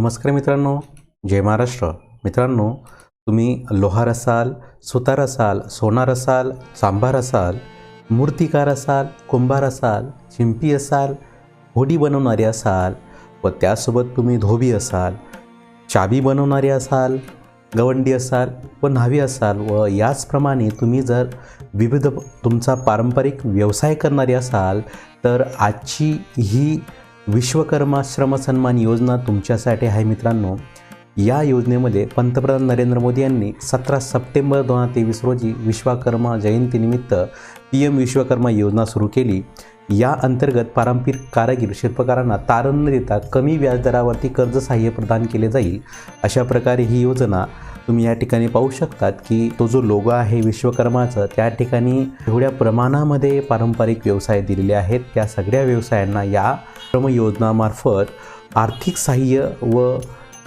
नमस्कार मित्रांनो जय महाराष्ट्र. मित्रांनो तुम्ही लोहार असाल सुतार असाल सोनार असाल चांभार असाल मूर्तिकार असाल कुंभार असाल चिंपी असाल होडी बनवणारे असाल व त्यासोबत तुम्ही धोबी असाल चाबी बनवणारे असाल गवंडी असाल व न्हावी असाल व याचप्रमाणे तुम्ही जर विविध तुमचा पारंपरिक व्यवसाय करणारे असाल तर आजची ही विश्वकर्मा श्रम सन्मान योजना तुमच्यासाठी आहे मित्रांनो. या योजनेमध्ये पंतप्रधान नरेंद्र मोदी यांनी सतरा सप्टेंबर दोन हजार तेवीस रोजी विश्वकर्मा जयंतीनिमित्त पी एम विश्वकर्मा योजना सुरू केली. या अंतर्गत पारंपरिक कारागीर शिल्पकारांना तारण न देता कमी व्याजदरावरती कर्ज सहाय्य प्रदान केले जाईल. अशा प्रकारे ही योजना तुम्ही या ठिकाणी पाहू शकतात की तो जो लोगो आहे विश्वकर्माचं त्या ठिकाणी एवढ्या प्रमाणामध्ये पारंपरिक व्यवसाय दिलेले आहेत. त्या सगळ्या व्यवसायांना या श्रम योजनामार्फत आर्थिक सहाय्य व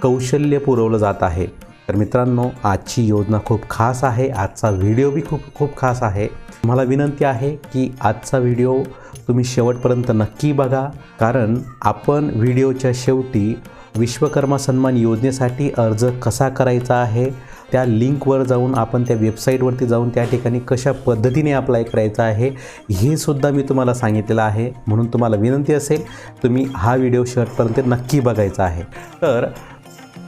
कौशल्य पुरवलं जात आहे. तर मित्रांनो आजची योजना खूप खास आहे. आजचा व्हिडिओ बी खूप खूप खास आहे. मला विनंती आहे की आजचा व्हिडिओ तुम्ही शेवटपर्यंत नक्की बघा. कारण आपण व्हिडिओच्या शेवटी विश्वकर्मा सन्मान योजनेसाठी अर्ज कसा करायचा आहे? त्या लिंकवर जाऊन आपण त्या वेबसाईटवरती जाऊन त्या ठिकाणी कशा पद्धतीने अप्लाय करायचं आहे हे सुद्धा मी तुम्हाला सांगितलेलं आहे. म्हणून तुम्हाला विनंती असेल तुम्ही हा व्हिडिओ शेवटपर्यंत नक्की बघायचा आहे. तर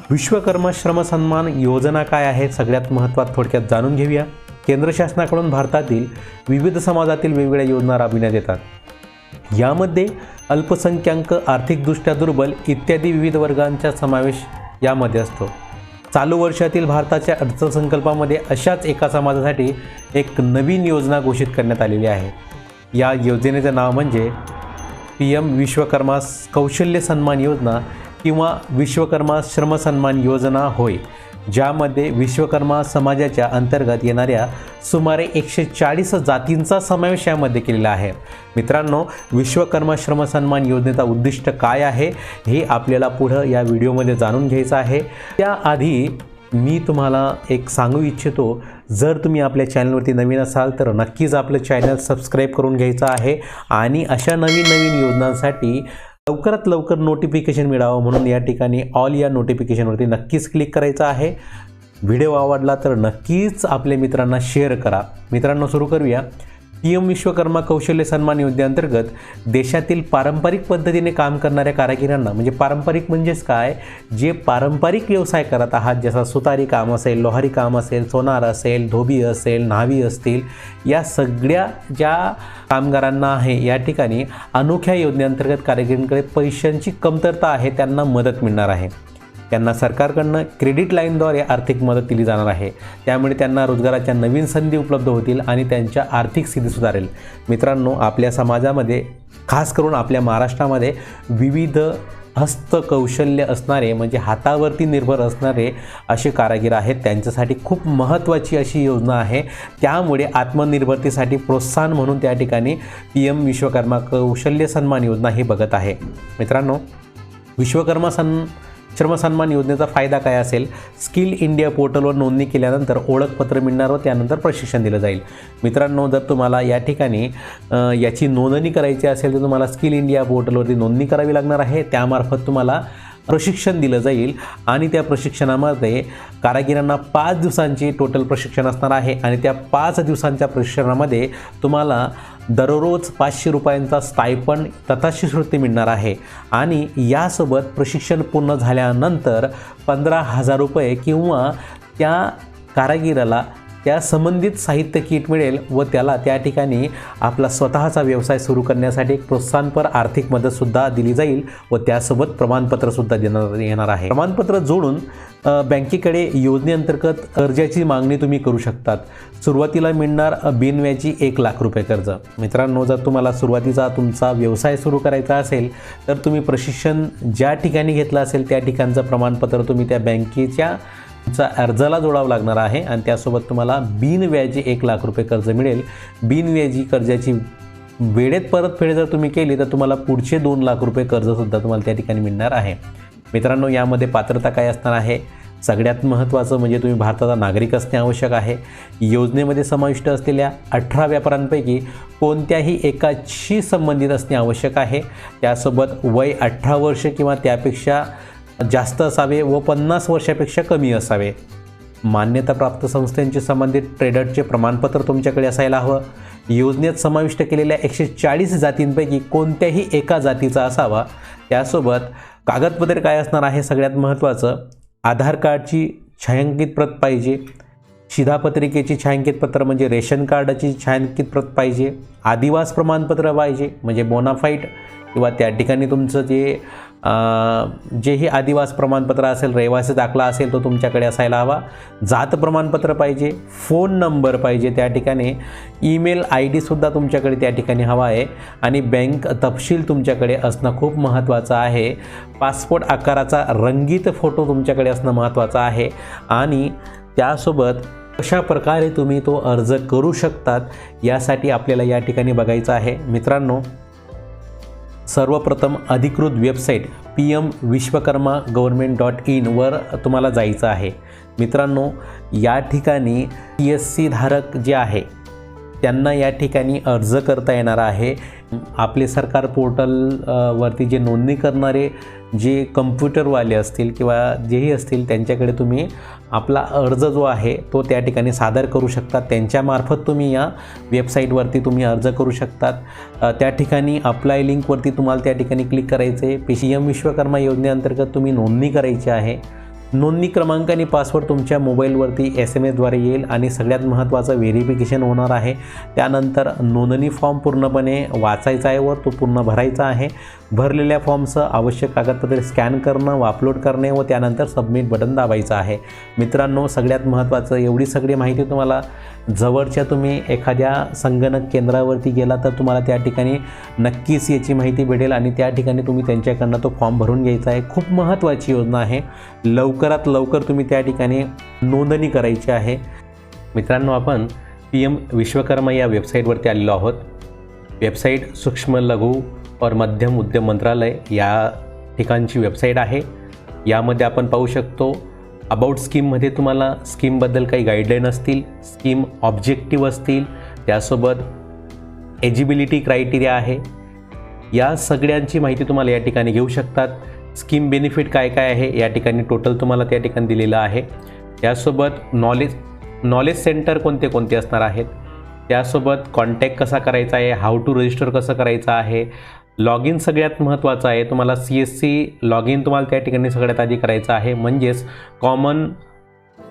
विश्वकर्मा श्रम सन्मान योजना काय आहे सगळ्यात महत्त्वात थोडक्यात जाणून घेऊया. केंद्र शासनाकडून भारतातील विविध समाजातील वेगवेगळ्या योजना राबविण्यात येतात. यामध्ये अल्पसंख्याक आर्थिकदृष्ट्या दुर्बल इत्यादी विविध वर्गांचा समावेश यामध्ये असतो. चालू वर्षातील भारताच्या अर्थसंकल्पामध्ये अशाच एका समाजासाठी एक नवीन योजना घोषित करण्यात आलेली आहे. या योजनेचं नाव म्हणजे पी एम विश्वकर्मा कौशल्य सन्मान योजना किंवा विश्वकर्मा श्रम सन्मान योजना होय. ज्यामध्ये विश्वकर्मा समाजाच्या अंतर्गत येणाऱ्या सुमारे एकशे चाळीस जातींचा समावेश यामध्ये केलेला आहे. मित्रांनो विश्वकर्मा श्रम सन्मान योजनेचा उद्दिष्ट काय आहे हे आपल्याला पुढं या व्हिडिओमध्ये जाणून घ्यायचं आहे. त्याआधी मी तुम्हाला एक सांगू इच्छितो जर तुम्ही आपल्या चॅनलवरती नवीन असाल तर नक्कीच आपलं चॅनल सबस्क्राईब करून घ्यायचं आहे. आणि अशा नवीन नवीन योजनांसाठी लवकरात लवकर नोटिफिकेशन मिळावं म्हणून या ठिकाणी ऑल या नोटिफिकेशनवरती नक्कीच क्लिक करायचं आहे. व्हिडिओ आवडला तर नक्कीच आपल्या मित्रांना शेअर करा. मित्रांनो सुरू करूया. पी एम विश्वकर्मा कौशल्य सन्मान योजनेअंतर्गत देशातील पारंपरिक पद्धतीने काम करणाऱ्या कारागिरांना म्हणजे पारंपरिक म्हणजेच काय? जे पारंपरिक व्यवसाय करत आहात जसा सुतारी काम असेल लोहारी काम असेल सोनार असेल धोबी असेल न्हावी असतील या सगळ्या ज्या कामगारांना आहे या ठिकाणी अनोख्या योजनेअंतर्गत कारागिरांकडे पैशांची कमतरता आहे त्यांना मदत मिळणार आहे. त्यांना सरकारकडनं क्रेडिट लाईनद्वारे आर्थिक मदत दिली जाणार आहे. त्यामुळे त्यांना रोजगाराच्या नवीन संधी उपलब्ध होतील आणि त्यांच्या आर्थिक स्थिती सुधारेल. मित्रांनो आपल्या समाजामध्ये खास करून आपल्या महाराष्ट्रामध्ये विविध हस्तकौशल्य असणारे म्हणजे हातावरती निर्भर असणारे असे कारागीर आहेत. त्यांच्यासाठी खूप महत्त्वाची अशी योजना आहे. त्यामुळे आत्मनिर्भरतेसाठी प्रोत्साहन म्हणून त्या ठिकाणी पी एम विश्वकर्मा कौशल्य सन्मान योजना ही बघत आहे. मित्रांनो विश्वकर्मा सन श्रमसन्मान योजनेचा फायदा काय असेल? स्किल इंडिया पोर्टलवर नोंदणी केल्यानंतर ओळखपत्र मिळणार व त्यानंतर प्रशिक्षण दिलं जाईल. मित्रांनो जर तुम्हाला या ठिकाणी याची नोंदणी करायची असेल तर तुम्हाला स्किल इंडिया पोर्टलवरती नोंदणी करावी लागणार आहे. त्यामार्फत तुम्हाला प्रशिक्षण दिलं जाईल आणि त्या प्रशिक्षणामध्ये कारागिरांना पाच दिवसांची टोटल प्रशिक्षण असणार आहे आणि त्या पाच दिवसांच्या प्रशिक्षणामध्ये तुम्हाला दररोज पाचशे रुपयांचा स्टायपंड तथा शिष्यवृत्ती मिळणार आहे. आणि यासोबत प्रशिक्षण पूर्ण झाल्यानंतर पंधरा हजार रुपये किंवा त्या कारागिराला त्या संबंधित साहित्य किट मिळेल व त्याला त्या ठिकाणी आपला स्वतःचा व्यवसाय सुरू करण्यासाठी एक प्रोत्साहनपर आर्थिक मदतसुद्धा दिली जाईल व त्यासोबत प्रमाणपत्रसुद्धा देणार येणार आहे. प्रमाणपत्र जोडून बँकेकडे योजनेअंतर्गत कर्जाची मागणी तुम्ही करू शकतात. सुरुवातीला मिळणार बिनव्याची बिनव्याजी एक लाख रुपये कर्ज. मित्रांनो जर तुम्हाला सुरुवातीचा तुमचा व्यवसाय सुरू करायचा असेल तर तुम्ही प्रशिक्षण ज्या ठिकाणी घेतलं असेल त्या ठिकाणचं प्रमाणपत्र तुम्ही त्या बँकेच्या चा अर्जाला जोडावं लागणार आहे आणि त्यासोबत तुम्हाला बिनव्याजी एक लाख रुपये कर्ज मिळेल. बिनव्याजी कर्जाची वेळेत परतफेड जर तुम्ही केली तर तुम्हाला पुढचे दोन लाख रुपये कर्जसुद्धा तुम्हाला त्या ठिकाणी मिळणार आहे. मित्रांनो यामध्ये पात्रता काय असणार आहे? सगळ्यात महत्त्वाचं म्हणजे तुम्ही भारताचा नागरिक असणे आवश्यक आहे. योजनेमध्ये समाविष्ट असलेल्या अठरा व्यापाऱ्यांपैकी कोणत्याही एकाशी संबंधित असणे आवश्यक आहे. त्यासोबत वय अठरा वर्ष किंवा त्यापेक्षा जास्त असावे व पन्नास वर्षापेक्षा कमी असावे. मान्यताप्राप्त संस्थांशी संबंधित ट्रेडरचे प्रमाणपत्र तुमच्याकडे असायला हवं. योजनेत समाविष्ट केलेल्या एकशे चाळीस जातींपैकी कोणत्याही एका जातीचा असावा. त्यासोबत कागदपत्रे काय असणार आहे सगळ्यात महत्त्वाचं. आधार कार्डची छायांकित प्रत पाहिजे. शिधापत्रिकेची छायांकित पत्र म्हणजे रेशन कार्डाची छायांकित प्रत पाहिजे. आदिवास प्रमाणपत्र पाहिजे म्हणजे बोनाफाईट किंवा त्या ठिकाणी तुमचं जे जेही आदिवास प्रमाणपत्र असेल रहिवासी दाखला असेल तो तुमच्याकडे असायला हवा. जात प्रमाणपत्र पाहिजे फोन नंबर पाहिजे त्या ठिकाणी. ईमेल आय डीसुद्धा तुमच्याकडे त्या ठिकाणी हवा आहे. आणि बँक तपशील तुमच्याकडे असणं खूप महत्त्वाचं आहे. पासपोर्ट आकाराचा रंगीत फोटो तुमच्याकडे असणं महत्त्वाचं आहे. आणि त्यासोबत कशा प्रकारे तुम्ही तो अर्ज करू शकतात यासाठी आपल्याला या ठिकाणी बघायचं आहे. मित्रांनो सर्वप्रथम अधिकृत website P M Vishwakarma government dot इनवर तुम्हाला जायचं आहे. मित्रांनो या ठिकाणी पी एस सी धारक जे आहे त्यांना या ठिकाणी अर्ज करता येणार आहे. आपले सरकार पोर्टलवरती जे नोंदणी करणारे जे कम्प्युटरवाले असतील किंवा जेही असतील त्यांच्याकडे तुम्ही आपला अर्ज जो आहे तो त्या ठिकाणी सादर करू शकतात त्यांच्यामार्फत तुम्ही या वेबसाईटवरती तुम्ही अर्ज करू शकतात. त्या ठिकाणी अप्लाय लिंकवरती तुम्हाला त्या ठिकाणी क्लिक करायचं आहे पी सी एम विश्वकर्मा योजनेअंतर्गत तुम्ही नोंदणी करायची आहे. नोंदणी क्रमांक आणि पासवर्ड तुमच्या मोबाईलवरती एस एम एसद्वारे येईल आणि सगळ्यात महत्त्वाचं व्हेरिफिकेशन होणार आहे. त्यानंतर नोंदणी फॉर्म पूर्णपणे वाचायचा आहे व तो पूर्ण भरायचा आहे. भरलेल्या फॉर्मचं आवश्यक कागदपत्रे स्कॅन करणं व अपलोड करणे व त्यानंतर सबमिट बटन दाबायचं आहे. मित्रांनो सगळ्यात महत्त्वाचं एवढी सगळी माहिती तुम्हाला जवळच्या तुम्ही एखाद्या संगणक केंद्रावरती गेला तर तुम्हाला त्या ठिकाणी नक्कीच याची माहिती भेटेल आणि त्या ठिकाणी तुम्ही त्यांच्याकडनं तो फॉर्म भरून घ्यायचा आहे. खूप महत्त्वाची योजना आहे. लवकरात लवकर तुम्ही त्या ठिकाणी नोंदणी करायची आहे. मित्रांनो आपण पी एम विश्वकर्मा या वेबसाईटवरती आलेलो आहोत. वेबसाईट सूक्ष्म लघु और मध्यम उद्यम मंत्रालय या ठिकाणची वेबसाईट आहे. यामध्ये आपण पाहू शकतो अबाउट स्कीममध्ये तुम्हाला स्कीमबद्दल काही गाईडलाईन असतील स्कीम ऑब्जेक्टिव्ह असतील त्यासोबत एजिबिलिटी क्रायटेरिया आहे. या सगळ्यांची माहिती तुम्हाला या ठिकाणी घेऊ शकतात. स्कीम बेनिफिट काय काय आहे या ठिकाणी टोटल तुम्हाला त्या ठिकाणी दिलेलं आहे. त्यासोबत नॉलेज नॉलेज सेंटर कोणते कोणते असणार आहेत? त्यासोबत कॉन्टॅक्ट कसा करायचा आहे हाऊ टू रजिस्टर कसं करायचं आहे लॉग इन सगळ्यात महत्त्वाचं आहे. तुम्हाला C S C log in तुम्हाला त्या ठिकाणी सगळ्यात आधी करायचं आहे. म्हणजेच कॉमन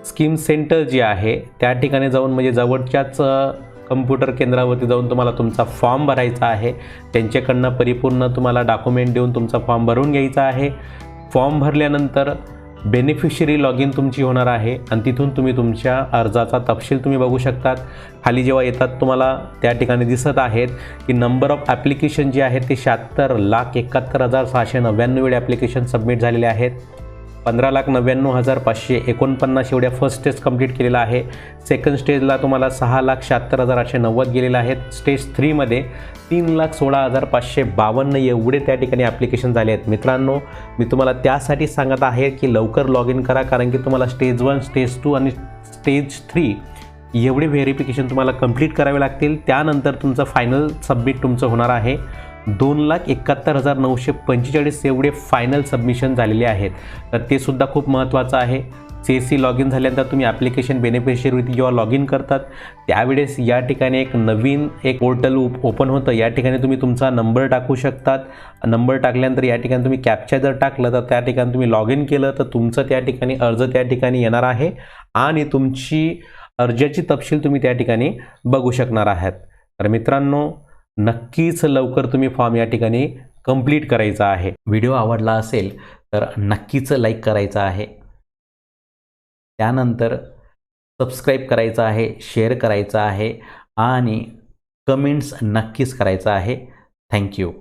स्कीम सेंटर जे आहे त्या ठिकाणी जाऊन म्हणजे जवळच्याच कम्प्युटर केंद्रावरती जाऊन तुम्हाला तुमचा फॉर्म भरायचा आहे. त्यांच्याकडनं परिपूर्ण तुम्हाला डॉक्युमेंट देऊन तुमचा फॉर्म भरून घ्यायचा आहे. फॉर्म भरल्यानंतर बेनिफिशरी लॉग इन तुमची होणार आहे आणि तिथून तुम्ही तुमच्या अर्जाचा तपशील तुम्ही बघू शकतात. खाली जेव्हा येतात तुम्हाला त्या ठिकाणी दिसत आहेत की नंबर ऑफ ॲप्लिकेशन जे आहेत ते शहात्तर लाख एकाहत्तर हजार सहाशे नव्याण्णव वेळ ॲप्लिकेशन सबमिट झालेले आहेत. पंधरा लाख नव्याण्णव हजार पाचशे एकोणपन्नास एवढ्या फर्स्ट स्टेज कंप्लीट केलेला आहे. सेकंड स्टेजला तुम्हाला सहा लाख शहात्तर हजार आठशे नव्वद गेलेले आहेत. स्टेज थ्रीमध्ये तीन लाख सोळा हजार पाचशे बावन्न एवढे त्या ठिकाणी ॲप्लिकेशन झाले आहेत. मित्रांनो मी तुम्हाला त्यासाठी सांगत आहे की लवकर लॉग इन करा कारण की तुम्हाला स्टेज वन स्टेज टू आणि स्टेज थ्री एवढे व्हेरिफिकेशन तुम्हाला कंप्लीट करावे लागतील. त्यानंतर तुमचं फायनल सबमिट तुमचं होणार आहे. दोन लाख एकाहत्तर हजार नऊशे पंचेचाळीस एवढे फायनल सबमिशन झालेले आहेत. तर ते सुद्धा खूप महत्त्वाचं आहे. C S C log in झाल्यानंतर तुम्ही ॲप्लिकेशन बेनिफिशियरीवरती जेव्हा लॉग इन करतात त्यावेळेस या ठिकाणी एक नवीन एक पोर्टल ओपन होतं. या ठिकाणी तुम्ही तुमचा नंबर टाकू शकतात. नंबर टाकल्यानंतर या ठिकाणी तुम्ही कॅप्चा जर टाकलं तर त्या ठिकाणी तुम्ही लॉग इन केलं तर तुमचं त्या ठिकाणी अर्ज त्या ठिकाणी येणार आहे आणि तुमची अर्जाची तपशील तुम्ही त्या ठिकाणी बघू शकणार आहात. तर मित्रांनो नक्कीच लवकर तुम्ही फॉर्म या ठिकाणी कंप्लीट करायचा आहे. व्हिडिओ आवडला असेल तर नक्कीच लाईक करायचा आहे. त्यानंतर सबस्क्राईब करायचं आहे शेअर करायचं आहे आणि कमेंट्स नक्कीच करायचं आहे. थँक्यू.